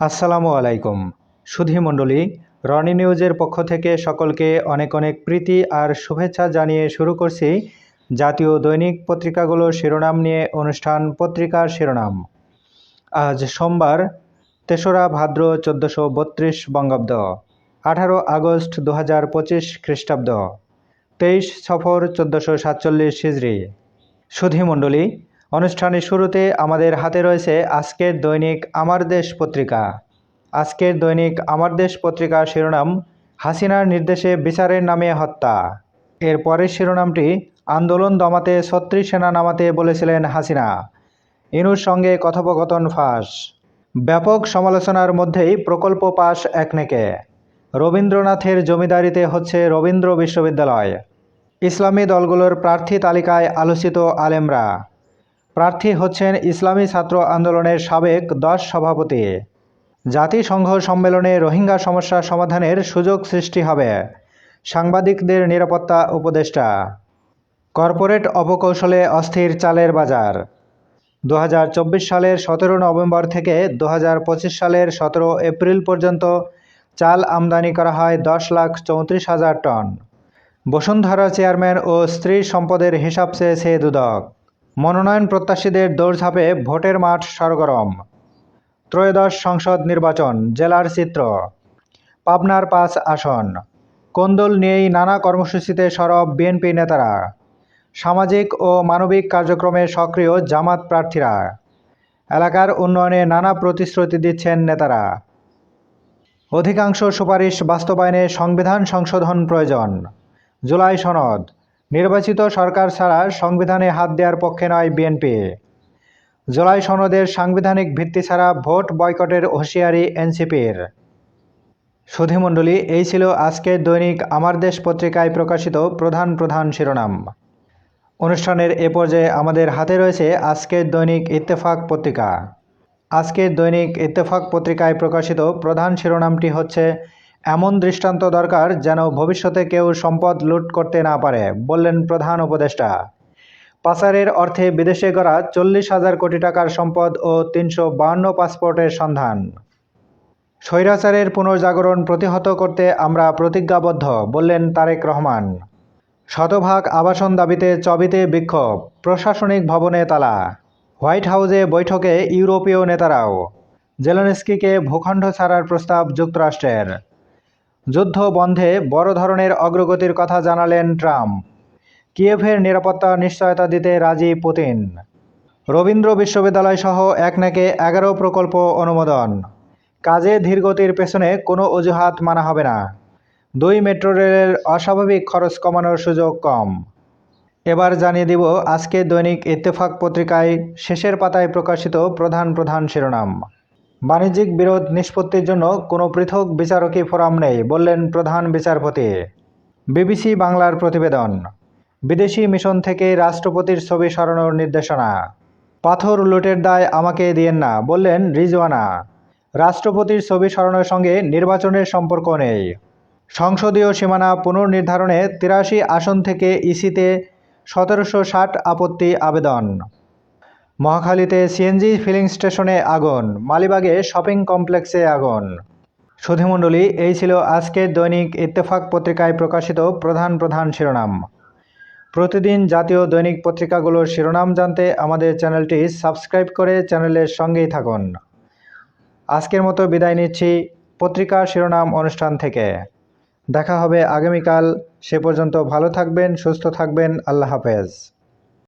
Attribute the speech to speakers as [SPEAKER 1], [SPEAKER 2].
[SPEAKER 1] আসসালামু আলাইকুম। সুধী মণ্ডলী, রনি নিউজের পক্ষ থেকে সকলকে অনেক অনেক প্রীতি আর শুভেচ্ছা জানিয়ে শুরু করছি জাতীয় দৈনিক পত্রিকাগুলোর শিরোনাম নিয়ে অনুষ্ঠান পত্রিকার শিরোনাম। আজ সোমবার, তেসরা ভাদ্র চোদ্দোশো বত্রিশ বঙ্গাব্দ, আঠারো আগস্ট দু হাজার পঁচিশ খ্রিস্টাব্দ, তেইশ সফর চোদ্দোশো সাতচল্লিশ হিজড়ি। সুধী মণ্ডলী অনুষ্ঠানের শুরুতে আমাদের হাতে রয়েছে আজকের দৈনিক আমার দেশ পত্রিকা। আজকের দৈনিক আমার দেশ পত্রিকার শিরোনাম, হাসিনার নির্দেশে বিচারের নামে হত্যা। এর পরের শিরোনামটি, আন্দোলন দমাতে ছত্রিশ সেনা নামাতে বলেছিলেন হাসিনা। ইনুর সঙ্গে কথোপকথন ফাঁস। ব্যাপক সমালোচনার মধ্যেই প্রকল্প পাশ একনেকে। রবীন্দ্রনাথের জমিদারিতে হচ্ছে রবীন্দ্র বিশ্ববিদ্যালয়। ইসলামী দলগুলোর প্রার্থী তালিকায় আলোচিত আলেমরা। প্রার্থী হচ্ছেন ইসলামী ছাত্র আন্দোলনের সাবেক দশ সভাপতি। জাতিসংঘ সম্মেলনে রোহিঙ্গা সমস্যা সমাধানের সুযোগ সৃষ্টি হবে। সাংবাদিকদের নিরাপত্তা উপদেষ্টা। কর্পোরেট অপকৌশলে অস্থির চালের বাজার। দু হাজার চব্বিশ সালের সতেরো নভেম্বর থেকে দু হাজার পঁচিশ সালের সতেরো এপ্রিল পর্যন্ত চাল আমদানি করা হয় দশ লাখ চৌত্রিশ হাজার টন। বসুন্ধরা চেয়ারম্যান ও স্ত্রী সম্পদের হিসাব চেয়েছে দুদক। মনোনয়ন প্রত্যাশীদের দৌড়ঝাঁপে ভোটের মাঠ সরগরম। ত্রয়োদশ সংসদ নির্বাচন, জেলার চিত্র। পাবনার পাঁচ আসন। কোন্দল নিয়েই নানা কর্মসূচিতে সরব বিএনপি নেতারা। সামাজিক ও মানবিক কার্যক্রমে সক্রিয় জামাত প্রার্থীরা। এলাকার উন্নয়নে নানা প্রতিশ্রুতি দিচ্ছেন নেতারা। অধিকাংশ সুপারিশ বাস্তবায়নে সংবিধান সংশোধন প্রয়োজন। জুলাই সনদ। নির্বাচিত সরকার ছাড়া সংবিধানে হাত দেওয়ার পক্ষে নয় বিএনপি। জুলাই সনদের সাংবিধানিক ভিত্তি ছাড়া ভোট বয়কটের হুঁশিয়ারি এনসিপির। সুধীমণ্ডলী এই ছিল আজকের দৈনিক আমার দেশ পত্রিকায় প্রকাশিত প্রধান প্রধান শিরোনাম। অনুষ্ঠানের এ পর্যায়ে আমাদের হাতে রয়েছে আজকের দৈনিক ইত্তেফাক পত্রিকা। আজকের দৈনিক ইত্তেফাক পত্রিকায় প্রকাশিত প্রধান শিরোনামটি হচ্ছে এমন দৃষ্টান্ত দরকার যেন ভবিষ্যতে কেউ সম্পদ লুট করতে না পারে, বললেন প্রধান উপদেষ্টা। পাচারের অর্থে বিদেশে গড়া চল্লিশ হাজার কোটি টাকার সম্পদ ও তিনশো বাহান্ন পাসপোর্টের সন্ধান। স্বৈরাচারের পুনর্জাগরণ প্রতিহত করতে আমরা প্রতিজ্ঞাবদ্ধ, বললেন তারেক রহমান। শতভাগ আবাসন দাবিতে চবিতে বিক্ষোভ, প্রশাসনিক ভবনে তালা। হোয়াইট হাউসে বৈঠকে ইউরোপীয় নেতারাও। জেলেনস্কিকে ভূখণ্ড ছাড়ার প্রস্তাব যুক্তরাষ্ট্রের। যুদ্ধ বন্ধে বড় ধরনের অগ্রগতির কথা জানালেন ট্রাম্প। কিয়েভের নিরাপত্তা নিশ্চয়তা দিতে রাজি পুতিন। রবীন্দ্র বিশ্ববিদ্যালয় সহ এক নাকে এগারো প্রকল্প অনুমোদন। কাজে ধীরগতির পেছনে কোনো অজুহাত মানা হবে না। দুই মেট্রো রেলের অস্বাভাবিক খরচ কমানোর সুযোগ কম। এবার জানিয়ে দিব আজকে দৈনিক ইত্তেফাক পত্রিকায় শেষের পাতায় প্রকাশিত প্রধান প্রধান শিরোনাম। বাণিজ্যিক বিরোধ নিষ্পত্তির জন্য কোনো পৃথক বিচারকী ফোরাম নেই, বললেন প্রধান বিচারপতি। বিবিসি বাংলার প্রতিবেদন। বিদেশি মিশন থেকে রাষ্ট্রপতির ছবি সরানোর নির্দেশনা। পাথর লুটের দায় আমাকে দিয়েন না, বললেন রিজওয়ানা। রাষ্ট্রপতির ছবি সরানোর সঙ্গে নির্বাচনের সম্পর্ক নেই। সংসদীয় সীমানা পুনর্নির্ধারণে তিরাশি আসন থেকে ইসিতে সতেরোশো ষাট আপত্তি আবেদন। মহাখালীতে সিএনজি ফিলিং স্টেশনে আগুন, মালিবাগে শপিং কমপ্লেক্সে আগুন। সুধীমণ্ডলী এই ছিল আজকের দৈনিক ইত্তেফাক পত্রিকায় প্রকাশিত প্রধান প্রধান শিরোনাম। প্রতিদিন জাতীয় দৈনিক পত্রিকাগুলোর শিরোনাম জানতে আমাদের চ্যানেলটি সাবস্ক্রাইব করে চ্যানেলের সঙ্গেই থাকুন। আজকের মতো বিদায় নিচ্ছি পত্রিকার শিরোনাম অনুষ্ঠান থেকে। দেখা হবে আগামীকাল। সে পর্যন্ত ভালো থাকবেন, সুস্থ থাকবেন। আল্লাহ হাফেজ।